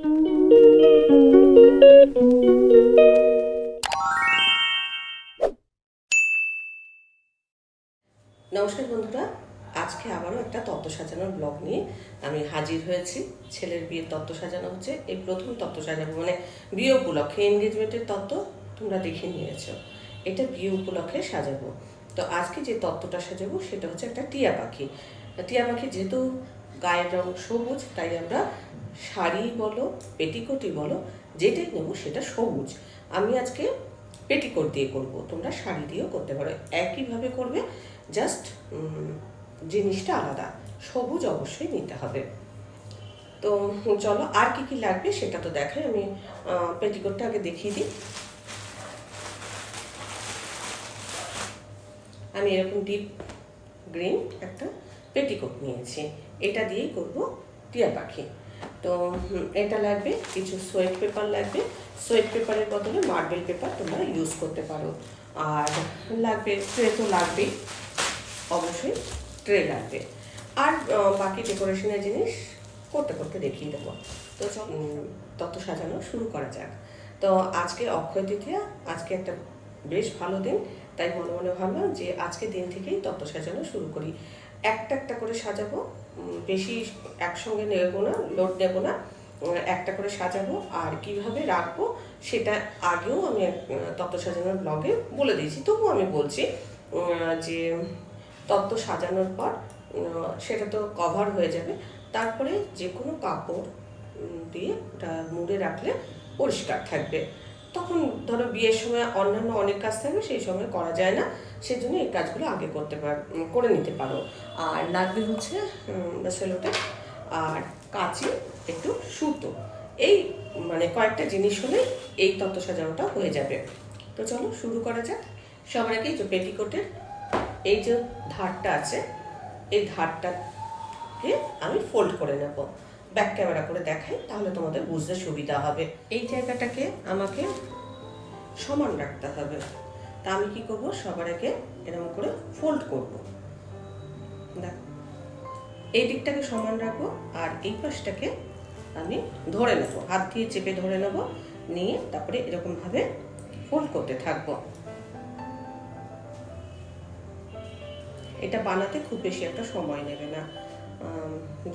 নমস্কার বন্ধুরা, আজকে আবারও একটা তত্ত্ব সাজানোর ব্লগ নিয়ে আমি হাজির হয়েছি। ছেলের বিয়ের তত্ত্ব সাজানো হচ্ছে। এই প্রথম তত্ত্ব সাজাবো মানে বিয়ে উপলক্ষে এনগেজমেন্টের তত্ত্ব তোমরা দেখে নিয়েছো। এটা বিয়ে উপলক্ষে সাজাবো। তো আজকে যে তত্ত্বটা সাজাবো সেটা হচ্ছে একটা টিয়া পাখি। টিয়া পাখি যেহেতু গায়ের রং সবুজ, তাই আমরা শাড়ি বলো পেটিকোটি বলো, যেটাই নেব সেটা সবুজ। আমি আজকে পেটিকোট দিয়ে করব, তোমরা শাড়ি দিয়েও করতে পারো। একইভাবে করবে জাস্ট জিনিসটা আলাদা। সবুজ অবশ্যই নিতে হবে। তো চলো, আর কি কি লাগবে সেটা তো দেখাই, আমি পেটিকোটটা আগে দেখিয়ে দিই। আমি এরকম ডিপ গ্রিন একটা পেটিকোট নিয়েছি। এটা দিয়েই করব টিয়া পাখি। তো এটা লাগবে, কিছু সোয়েট পেপার লাগবে। সোয়েট পেপারের বদলে মার্বেল পেপার তোমরা ইউজ করতে পারো। আর লাগবে ট্রে তো লাগবেই, অবশ্যই ট্রে লাগবে। আর বাকি ডেকোরেশনের জিনিস করতে করতে দেখিয়ে দেবো। তো তত সাজানো শুরু করা যাক। তো আজকে অক্ষয় তৃতীয়া, আজকে একটা বেশ ভালো দিন। তাই মনে মনে ভাবলাম যে আজকে দিন থেকেই তত্ত্ব সাজানো শুরু করি। একটা একটা করে সাজাবো। বেশি একসঙ্গে নেব না, লোড নেব না একটা করে সাজাবো আর কীভাবে রাখব সেটা আগেও আমি তত্ত্ব সাজানোর ব্লগে বলে দিয়েছি। তবুও আমি বলছি যে তত্ত্ব সাজানোর পর সেটা তো কভার হয়ে যাবে। তারপরে যে কোনো কাপড় দিয়ে ওটা মুড়ে রাখলে পরিষ্কার থাকবে। তখন ধরো বিয়ের সময় অন্যান্য অনেক কাজ থাকবে, সেই সময় করা যায় না। সেই জন্য এই কাজগুলো আগে করতে পার করে নিতে পারো। আর লাগবে হচ্ছে সেলোটা আর কাঁচি, একটু সুতো। এই মানে কয়েকটা জিনিস হলে এই তত্ত্ব সাজানোটা হয়ে যাবে। তো চলো শুরু করা যাক। সবার আগে যে পেটিকোটের এই যে ধারটা আছে, এই ধারটাকে আমি ফোল্ড করে নেব। ব্যাক ক্যামেরা করে দেখাই, তাহলে তোমাদের বুঝতে সুবিধা হবে। এই জায়গাটাকে আমাকে সমান রাখতে হবে। তা আমি কি করব? সবার আগে এরকম করে ফোল্ড করব। দেখো, এই দিকটাকে সমান রাখব আর এই পাশটাকে আমি ধরে নেব। হাত দিয়ে চেপে ধরে নেব, নিয়ে তারপরে এরকমভাবে ফোল্ড করতে থাকব। এটা বানাতে খুব বেশি একটা সময় নেবে না।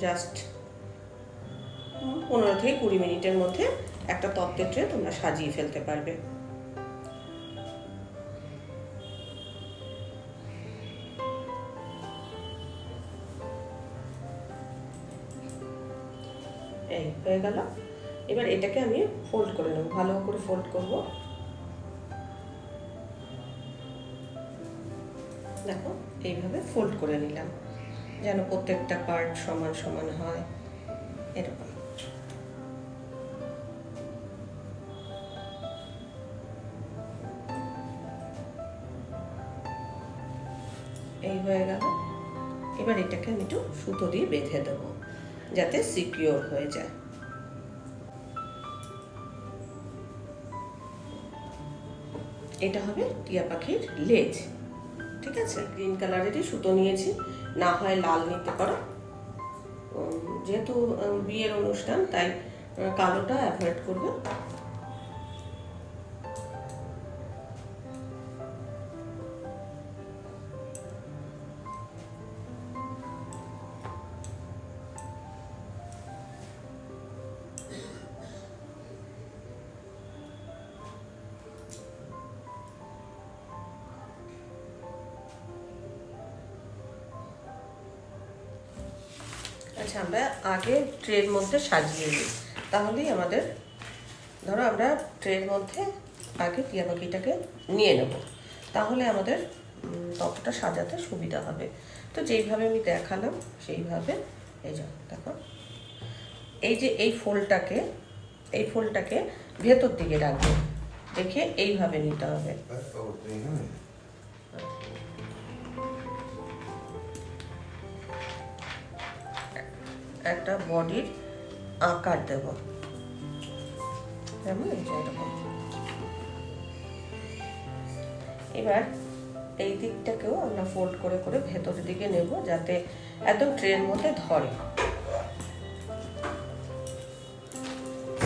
জাস্ট পনেরো থেকে কুড়ি মিনিটের মধ্যে একটা তত্ত্বের ট্রে তোমরা সাজিয়ে ফেলতে পারবে। এই হয়ে গেল। এবার এটাকে আমি ফোল্ড করে নেব, ভালো করে ফোল্ড করব। দেখো, এইভাবে ফোল্ড করে নিলাম, যেন প্রত্যেকটা পার্ট সমান সমান হয়, এরকম। এই হয়ে গেল। এবার এটাকে আমি একটু সুতো দিয়ে বেঁধে দেবো, যাতে সিকিওর হয়ে যায়। এটা হবে টিয়া পাখির লেজ, ঠিক আছে? গ্রিন কালারেরই সুতো নিয়েছি, না হয় লাল নিতে পারো। যেহেতু বিয়ের অনুষ্ঠান, তাই কালোটা অ্যাভয়েড করবে। আচ্ছা আমরা আগে ট্রের মধ্যে সাজিয়ে নিই। তাহলেই আমাদের ধরো আমরা ট্রের মধ্যে আগে টিয়া পাখিটাকে নিয়ে নেব। তাহলে আমাদের ততটা সাজাতে সুবিধা হবে। তো যেইভাবে আমি দেখালাম সেইভাবে এই যা দেখো। এই যে এই ফোলটাকে এই ফোলটাকে ভেতর দিকে রাখবে। রেখে এইভাবে নিতে হবে। একটা বডির আকার দেব। এবার এই দিকটাকেও আমরা ফোল্ড করে করে ভেতরের দিকে নেব যাতে একদম ট্রের মধ্যে ধরে।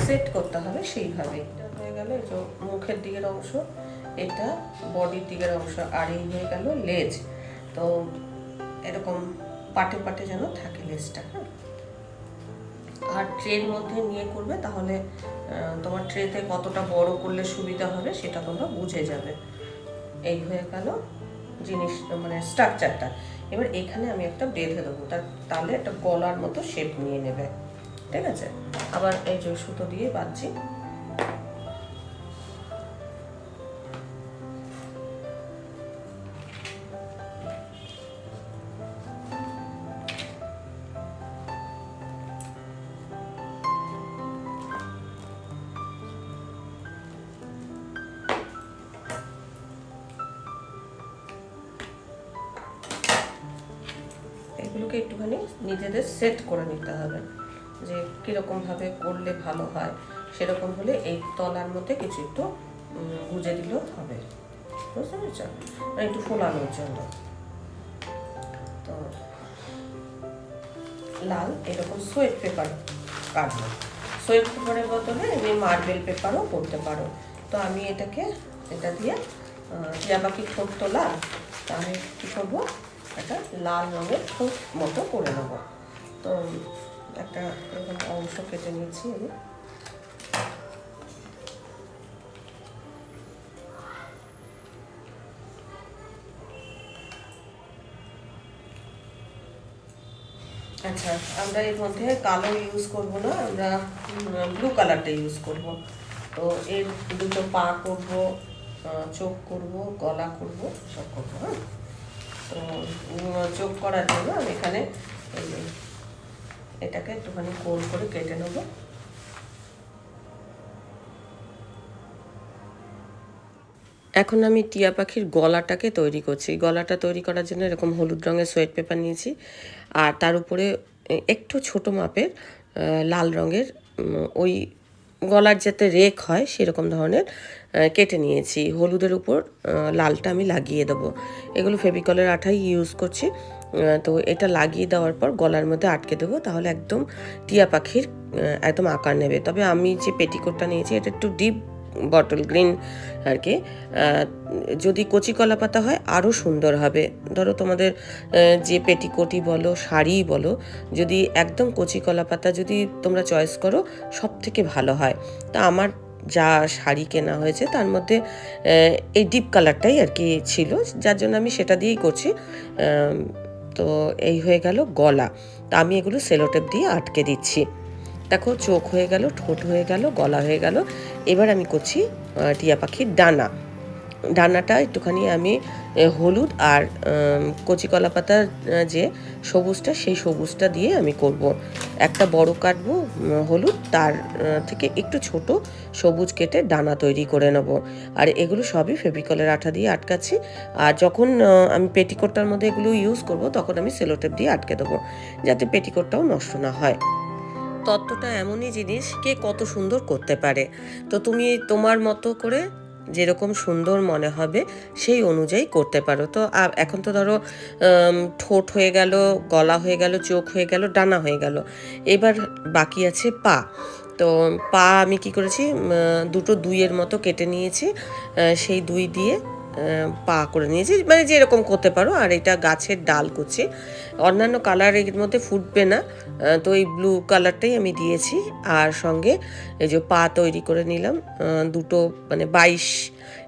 সেট করতে হবে সেইভাবেই এটা হয়ে গেল এই যে মুখের দিকের অংশ, এটা বডির দিকের অংশ, আর এই হয়ে গেল লেজ। তো এরকম পাটে পাটে যেন থাকে লেজটা হ্যাঁ? আর ট্রের মধ্যে নিয়ে করবে, তাহলে তোমার ট্রেতে কতটা বড় করলে সুবিধা হবে সেটা তোমরা বুঝে যাবে। এই হয়ে গেল জিনিস মানে স্ট্রাকচারটা এবার এখানে আমি একটা বেঁধে দেবো, তার তাহলে একটা গলার মতো শেপ নিয়ে নেবে। ঠিক আছে? আবার এই যে সুতো দিয়ে বাঁধছি। একটুখানি নিজেদের সেট করে নিতে হবে। যে কীরকমভাবে করলে ভালো হয়, সেরকম হলে এই তলার মধ্যে কিছু একটু গুজে দিলেও হবে। বুঝতে পেরেছ? মানে একটু ফোলানোর জন্য। তো লাল, এরকম সোয়েট পেপার কাটবো। সোয়েট পেপারের বদলে এমনি মার্বেল পেপারও করতে পারো। তো আমি এটাকে, এটা দিয়ে টিয়া পাখি ঠোঁট তো লাল? তাহলে কী করব? একটা লাল রঙের ঠোঁট মতো করে নেব। তো একটা এরকম অংশ কেটে নিয়েছি আমি। আচ্ছা আমরা এর মধ্যে কালো ইউজ করব না, আমরা ব্লু কালারটা ইউজ করব। তো এর দুটো পা করব চোখ করব, গলা করব, সব করব হ্যাঁ? চোখ করার জন্য আমি এখানে এটাকে একটুখানি গোল করে কেটে নেব। এখন আমি টিয়া পাখির গলাটাকে তৈরি করছি। গলাটা তৈরি করার জন্য এরকম হলুদ রঙের সোয়েট পেপার নিয়েছি। আর তার উপরে একটু ছোট মাপের লাল রঙের ওই গলার যাতে রেক হয় সেরকম ধরনের কেটে নিয়েছি। হলুদের উপর লালটা আমি লাগিয়ে দেবো। এগুলো ফেভিকলের আঠাই ইউজ করছি। তো এটা লাগিয়ে দেওয়ার পর গলার মধ্যে আটকে দেবো, তাহলে একদম টিয়া পাখির একদম আকার নেবে। তবে আমি যে পেটিকোটটা নিয়েছি, এটা একটু ডিপ বটল গ্রিন আর কি যদি কচি কলা পাতা হয় আরও সুন্দর হবে। ধরো তোমাদের যে পেটিকোটি বলো শাড়ি বলো, যদি একদম কচি কলা পাতা যদি তোমরা চয়েস করো সব থেকে ভালো হয়। তা আমার যা শাড়ি কেনা হয়েছে, তার মধ্যে এই ডিপ কালারটাই আর কি ছিল, যার জন্য আমি সেটা দিয়েই করছি। তো এই হয়ে গেল গলা। তা আমি এগুলো সেলোটেপ দিয়ে আটকে দিচ্ছি। দেখো চোখ হয়ে গেল, ঠোঁট হয়ে গেল, গলা হয়ে গেল। এবার আমি করছি টিয়া পাখির ডানা। ডানাটা একটুখানি আমি হলুদ আর কচি কলা পাতার যে সবুজটা, সেই সবুজটা দিয়ে আমি করব। একটা বড় কাটবো হলুদ, তার থেকে একটু ছোট সবুজ কেটে ডানা তৈরি করে নেব। আর এগুলো সবই ফেভিকলের আঠা দিয়ে আটকাচ্ছি। আর যখন আমি পেটিকোটটার মধ্যে এগুলো ইউজ করব, তখন আমি সেলোটেপ দিয়ে আটকে দেবো, যাতে পেটিকোটটাও নষ্ট না হয়। তত্ত্বটা এমনই জিনিস কে কত সুন্দর করতে পারে। তো তুমি তোমার মতো করে যেরকম সুন্দর মনে হবে সেই অনুযায়ী করতে পারো। তো এখন তো ধরো ঠোঁট হয়ে গেল, গলা হয়ে গেল, চোখ হয়ে গেল, ডানা হয়ে গেল। এবার বাকি আছে পা। তো পা আমি কি করেছি দুটো দুইয়ের মতো কেটে নিয়েছি সেই দুই দিয়ে পা করে নিয়েছি। মানে যেরকম করতে পারো, আর এটা গাছের ডাল করছি অন্যান্য কালারের মধ্যে ফুটবে না। তো এই ব্লু কালারটাই আমি দিয়েছি। আর সঙ্গে এই যে পা তৈরি করে নিলাম। দুটো মানে বাইশ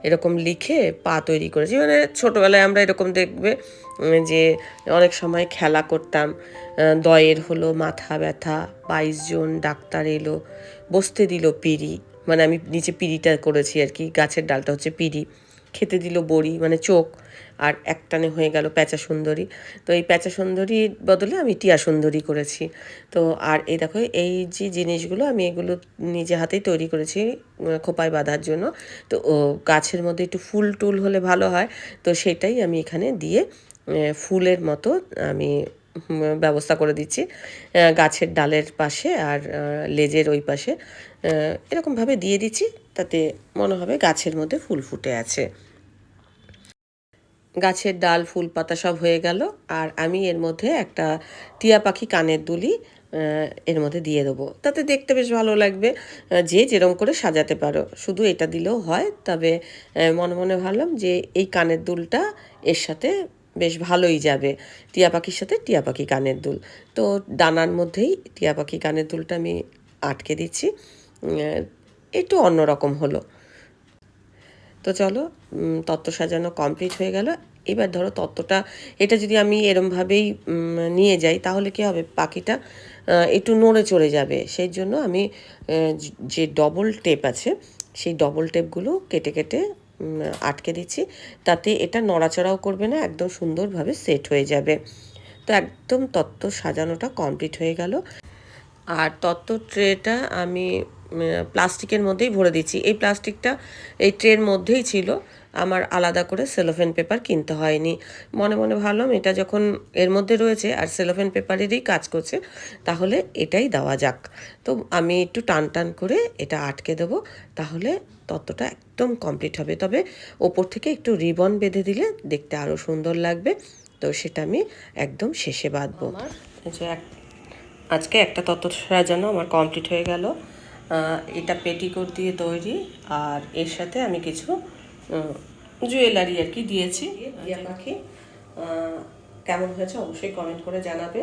এরকম লিখে পা তৈরি করেছি। মানে ছোটোবেলায় আমরা এরকম দেখবে যে অনেক সময় খেলা করতাম। দয়ের হলো, মাথা ব্যথা, বাইশ জন ডাক্তার এলো, বসতে দিল পিড়ি। মানে আমি নিচে পিড়িটা করেছি আর কি, গাছের ডালটা হচ্ছে পিড়ি। খেতে দিল বড়ি মানে চোখ, আর একটানে হয়ে গেল প্যাঁচা সুন্দরী। তো এই প্যাঁচা সুন্দরীর বদলে আমি টিয়া সুন্দরী করেছি। তো আর এই দেখো, এই যে জিনিসগুলো আমি এগুলো নিজে হাতেই তৈরি করেছি খোপায় বাঁধার জন্য। তো গাছের মধ্যে একটু ফুল টুল হলে ভালো হয়। তো সেটাই আমি এখানে দিয়ে ফুলের মতো আমি ব্যবস্থা করে দিচ্ছি। গাছের ডালের পাশে আর লেজের ওই পাশে। এরকমভাবে দিয়ে দিচ্ছি তাতে মনে হবে গাছের মধ্যে ফুল ফুটে আছে। গাছের ডাল, ফুল পাতা সব হয়ে গেল আর আমি এর মধ্যে একটা টিয়া পাখি কানের দুলি এর মধ্যে দিয়ে দেবো। তাতে দেখতে বেশ ভালো লাগবে যে যেরকম করে সাজাতে পারো। শুধু এটা দিলেও হয়, তবে মনে মনে ভাবলাম যে এই কানের দুলটা এর সাথে বেশ ভালোই যাবে। টিয়া পাখির সাথে টিয়া পাখি কানের দুল। তো ডানার মধ্যেই টিয়া পাখি কানের দুলটা আমি আটকে দিচ্ছি। একটু অন্যরকম হলো। তো চলো তত্ত্ব সাজানো কমপ্লিট হয়ে গেল। এবার ধরো তত্ত্বটা, এটা যদি আমি এরমভাবেই নিয়ে যাই, তাহলে কি হবে? পাখিটা একটু নড়ে চড়ে যাবে। সেই জন্য আমি যে ডবল টেপ আছে, সেই ডবল টেপগুলো কেটে কেটে আটকে দিচ্ছি। তাতে এটা নড়াচড়াও করবে না, একদম সুন্দরভাবে সেট হয়ে যাবে। তো একদম তত্ত্ব সাজানোটা কমপ্লিট হয়ে গেল। আর তত্ত্ব ট্রেটা আমি প্লাস্টিকের মধ্যেই ভরে দিচ্ছি। এই প্লাস্টিকটা এই ট্রের মধ্যেই ছিল। আমার আলাদা করে সেলোফেন পেপার কিনতে হয়নি। মনে মনে ভাবলাম, এটা যখন এর মধ্যে রয়েছে আর সেলোফেন পেপারেরই কাজ করছে, তাহলে এটাই দেওয়া যাক। তো আমি একটু টান টান করে এটা আটকে দেবো, তাহলে ততটা একদম কমপ্লিট হবে। তবে ওপর থেকে একটু রিবন বেঁধে দিলে দেখতে আরও সুন্দর লাগবে। তো সেটা আমি একদম শেষে বাঁধবো। যে আজকে একটা তত্ত্ব সাজানো আমার কমপ্লিট হয়ে গেল। এটা পেটিকোট দিয়ে তৈরি, আর এর সাথে আমি কিছু জুয়েলারি আর কি দিয়েছি। টিয়া পাখি। কেমন হয়েছে অবশ্যই কমেন্ট করে জানাবে।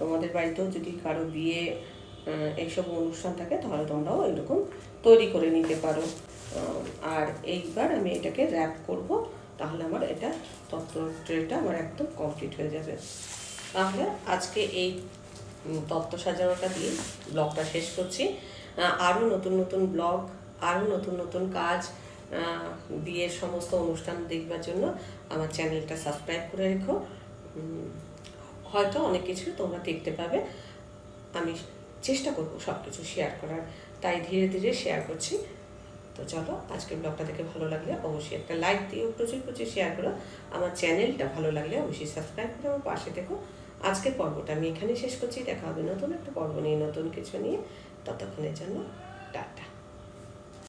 তোমাদের বাড়িতেও যদি কারও বিয়ে এইসব অনুষ্ঠান থাকে, তাহলে তোমরাও এরকম তৈরি করে নিতে পারো। আর এইবার আমি এটাকে র্যাপ করব, তাহলে আমার এটা তত্ত্ব ট্রেটা আমার একদম কমপ্লিট হয়ে যাবে। তাহলে আজকে এই তত্ত্ব সাজানোটা দিয়ে ব্লগটা শেষ করছি। আরও নতুন নতুন ব্লগ আরও নতুন নতুন কাজ বিয়ের সমস্ত অনুষ্ঠান দেখবার জন্য আমার চ্যানেলটা সাবস্ক্রাইব করে রেখো। হয়তো অনেক কিছু তোমরা দেখতে পাবে। আমি চেষ্টা করব সব কিছু শেয়ার করার। তাই ধীরে ধীরে শেয়ার করছি। তো চলো, আজকের ব্লগটা দেখে ভালো লাগলে অবশ্যই একটা লাইক দিও, প্রচুর প্রচুর শেয়ার করো। আমার চ্যানেলটা ভালো লাগলে অবশ্যই সাবস্ক্রাইব করে আমার পাশে দেখো আজকের পর্বটা আমি এখানে শেষ করছি। দেখা হবে নতুন একটা পর্ব নিয়ে, নতুন কিছু নিয়ে। ততক্ষণের জন্য টাটা।